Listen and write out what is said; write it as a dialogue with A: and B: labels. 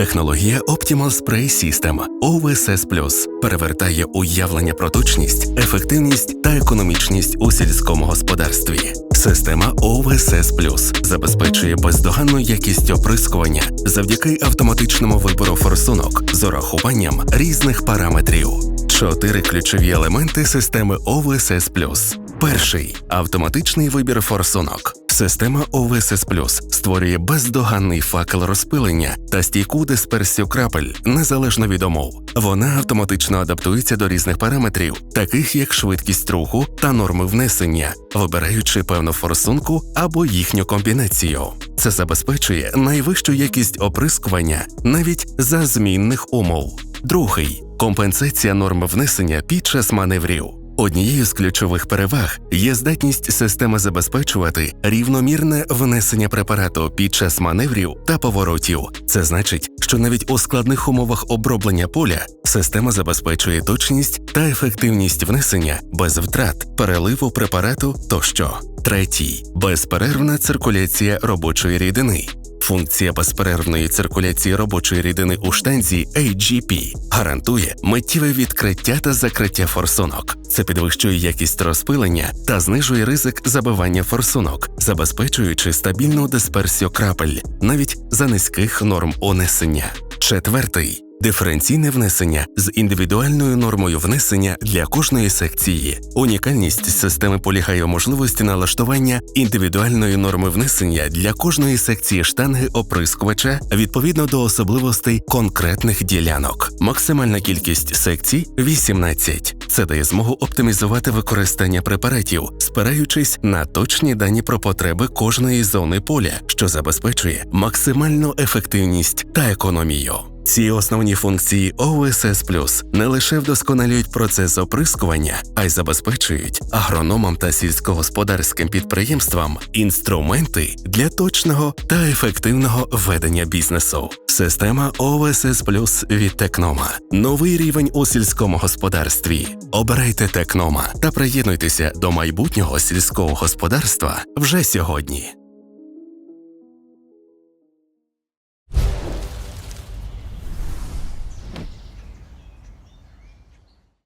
A: Технологія Optimal Spray System OVSS Plus перевертає уявлення про точність, ефективність та економічність у сільському господарстві. Система OVSS Plus забезпечує бездоганну якість оприскування завдяки автоматичному вибору форсунок з урахуванням різних параметрів. Чотири ключові елементи системи OVSS Plus. Перший автоматичний вибір форсунок. Система OVSS Plus створює бездоганний факел розпилення та стійку дисперсію крапель незалежно від умов. Вона автоматично адаптується до різних параметрів, таких як швидкість руху та норми внесення, вибираючи певну форсунку або їхню комбінацію. Це забезпечує найвищу якість оприскування навіть за змінних умов. Другий компенсація норми внесення під час маневрів. Однією з ключових переваг є здатність системи забезпечувати рівномірне внесення препарату під час маневрів та поворотів. Це значить, що навіть у складних умовах оброблення поля система забезпечує точність та ефективність внесення без втрат, переливу препарату тощо. Третій безперервна циркуляція робочої рідини. Функція безперервної циркуляції робочої рідини у штанзі AGP гарантує миттєве відкриття та закриття форсунок. Це підвищує якість розпилення та знижує ризик забивання форсунок, забезпечуючи стабільну дисперсію крапель навіть за низьких норм унесення. Четвертий Диференційне внесення з індивідуальною нормою внесення для кожної секції. Унікальність системи полягає у можливості налаштування індивідуальної норми внесення для кожної секції штанги оприскувача відповідно до особливостей конкретних ділянок. Максимальна кількість секцій 18. Це дає змогу оптимізувати використання препаратів, спираючись на точні дані про потреби кожної зони поля, що забезпечує максимальну ефективність та економію. Ці основні функції OSS Plus не лише вдосконалюють процес оприскування, а й забезпечують агрономам та сільськогосподарським підприємствам інструменти для точного та ефективного ведення бізнесу. Система OSS Plus від Текнома. Новий рівень у сільському господарстві. Обирайте Текнома та приєднуйтеся до майбутнього сільського господарства вже сьогодні.